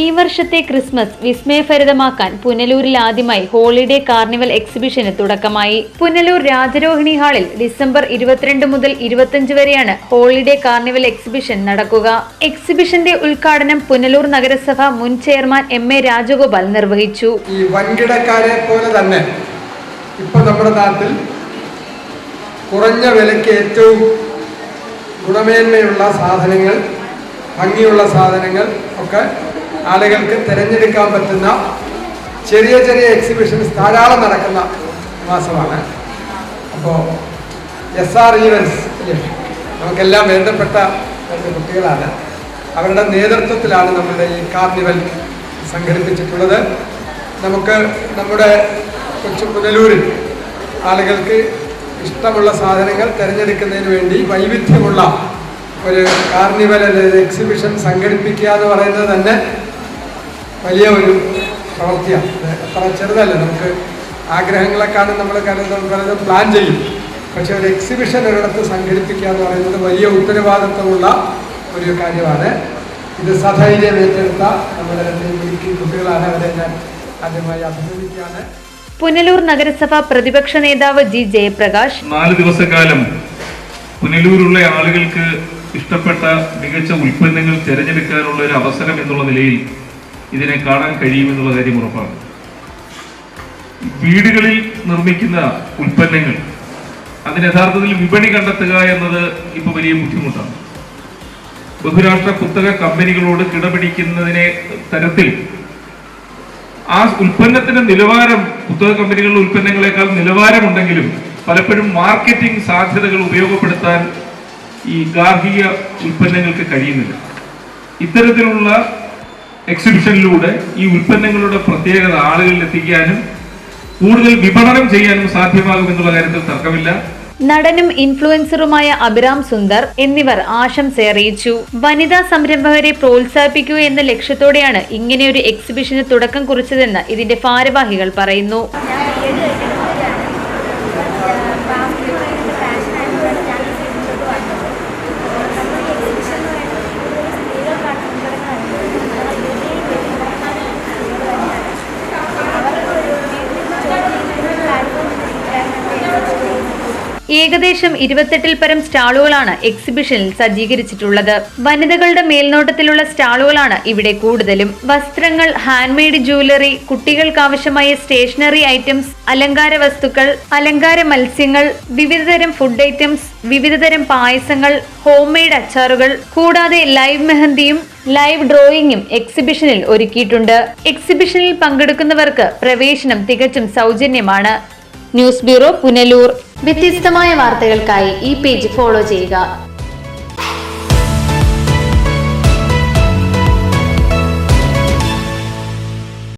ഈ വർഷത്തെ ക്രിസ്മസ് വിസ്മയഭരിതമാക്കാൻ പുനലൂരിൽ ആദ്യമായി ഹോളിഡേ കാർണിവൽ എക്സിബിഷന് തുടക്കമായി. പുനലൂർ രാജരോഹിണി ഹാളിൽ ഡിസംബർ ഇരുപത്തിരണ്ട് മുതൽ ഇരുപത്തിയഞ്ച് വരെയാണ് ഹോളിഡേ കാർണിവൽ എക്സിബിഷൻ നടക്കുക. എക്സിബിഷന്റെ ഉദ്ഘാടനം പുനലൂർ നഗരസഭ മുൻ ചെയർമാൻ എം എ രാജഗോപാൽ നിർവഹിച്ചു. ഈ വൻകിടക്കാരെ പോലെ തന്നെ ഇപ്പോൾ നമ്മുടെ നാട്ടിൽ കുറഞ്ഞ വിലയ്ക്ക് ഏറ്റവും ഗുണമേന്മയുള്ള സാധനങ്ങൾ ഭംഗിയുള്ള സാധനങ്ങൾ ഒക്കെ ആളുകൾക്ക് തിരഞ്ഞെടുക്കാൻ പറ്റുന്ന ചെറിയ ചെറിയ എക്സിബിഷൻസ് ധാരാളം നടക്കുന്ന മാസമാണ്. അപ്പോൾ എസ് ആർ ഈവൻസ് നമുക്കെല്ലാം വേണ്ടപ്പെട്ട രണ്ട് കുട്ടികളാണ്. അവരുടെ നേതൃത്വത്തിലാണ് നമ്മുടെ ഈ കാർണിവൽ സംഘടിപ്പിച്ചിട്ടുള്ളത്. നമുക്ക് നമ്മുടെ കൊച്ചു പുനലൂരിൽ ആളുകൾക്ക് ഇഷ്ടമുള്ള സാധനങ്ങൾ തിരഞ്ഞെടുക്കുന്നതിന് വേണ്ടി വൈവിധ്യമുള്ള ഒരു കാർണിവൽ എക്സിബിഷൻ സംഘടിപ്പിക്കുക എന്ന് പറയുന്നത് തന്നെ വലിയ ഒരു പ്രവൃത്തിയാണ്. അത്ര ചെറുതല്ല. നമുക്ക് ആഗ്രഹങ്ങളെക്കാളും നമ്മൾ കരുതും പലതും പ്ലാൻ ചെയ്യും. പക്ഷെ ഒരു എക്സിബിഷൻ ഒരിടത്ത് സംഘടിപ്പിക്കുക എന്ന് പറയുന്നത് വലിയ ഉത്തരവാദിത്വമുള്ള ഒരു കാര്യമാണ്. ഇത് സധൈര്യം ഏറ്റെടുത്ത നമ്മുടെ കുട്ടികളാണ്. അവരെ ഞാൻ ആദ്യമായി അഭിനന്ദിക്കുകയാണ്. പുനലൂർ നഗരസഭ പ്രതിപക്ഷ നേതാവ് ജി ജയപ്രകാശ്. നാല് ദിവസക്കാലം പുനലൂരുള്ള ആളുകൾക്ക് ഇഷ്ടപ്പെട്ട മികച്ച ഉൽപ്പന്നങ്ങൾ തിരഞ്ഞെടുക്കാനുള്ള ഒരു അവസരം എന്നുള്ള നിലയിൽ ഇതിനെ കാണാൻ കഴിയുമെന്നുള്ള കാര്യം ഉറപ്പാണ്. വീടുകളിൽ നിർമ്മിക്കുന്ന ഉൽപ്പന്നങ്ങൾ അതിന് യഥാർത്ഥത്തിൽ വിപണി കണ്ടെത്തുക എന്നത് ഇപ്പൊ വലിയ ബുദ്ധിമുട്ടാണ്. ബഹുരാഷ്ട്ര കുത്തക കമ്പനികളോട് കിടപിടിക്കുന്നതിനെ തരത്തിൽ ആ ഉൽപ്പന്നത്തിന്റെ നിലവാരം പുസ്തക കമ്പനികളുടെ ഉൽപ്പന്നങ്ങളെക്കാൾ നിലവാരമുണ്ടെങ്കിലും പലപ്പോഴും മാർക്കറ്റിംഗ് സാധ്യതകൾ ഉപയോഗപ്പെടുത്താൻ ഈ ഗാർഹിക ഉൽപ്പന്നങ്ങൾക്ക് കഴിയുന്നില്ല. ഇത്തരത്തിലുള്ള എക്സിബിഷനിലൂടെ ഈ ഉൽപ്പന്നങ്ങളുടെ പ്രത്യേകത ആളുകളിൽ എത്തിക്കാനും കൂടുതൽ വിപണനം ചെയ്യാനും സാധ്യമാകും എന്നുള്ള കാര്യത്തിൽ തർക്കമില്ല. നടനും ഇൻഫ്ലുവൻസറുമായ അഭിറാം സുന്ദർ എന്നിവർ ആശംസ അറിയിച്ചു. വനിതാ സംരംഭകരെ പ്രോത്സാഹിപ്പിക്കുക എന്ന ലക്ഷ്യത്തോടെയാണ് ഇങ്ങനെയൊരു എക്സിബിഷന് തുടക്കം കുറിച്ചതെന്ന് ഇതിന്റെ ഭാരവാഹികൾ പറയുന്നു. ഏകദേശം ഇരുപത്തെട്ടിൽ പരം സ്റ്റാളുകളാണ് എക്സിബിഷനിൽ സജ്ജീകരിച്ചിട്ടുള്ളത്. വനിതകളുടെ മേൽനോട്ടത്തിലുള്ള സ്റ്റാളുകളാണ് ഇവിടെ കൂടുതലും. വസ്ത്രങ്ങൾ ഹാൻഡ്മെയ്ഡ് ജുവലറി കുട്ടികൾക്കാവശ്യമായ സ്റ്റേഷനറി ഐറ്റംസ് അലങ്കാര വസ്തുക്കൾ അലങ്കാര മത്സ്യങ്ങൾ വിവിധതരം ഫുഡ് ഐറ്റംസ് വിവിധതരം പായസങ്ങൾ ഹോം മെയ്ഡ് അച്ചാറുകൾ കൂടാതെ ലൈവ് മെഹന്തിയും ലൈവ് ഡ്രോയിങ്ങും എക്സിബിഷനിൽ ഒരുക്കിയിട്ടുണ്ട്. എക്സിബിഷനിൽ പങ്കെടുക്കുന്നവർക്ക് പ്രവേശനം തികച്ചും സൗജന്യമാണ്. News bureau Punalur. വ്യത്യസ്തമായ വാർത്തകൾക്കായി ഈ പേജ് ഫോളോ ചെയ്യുക.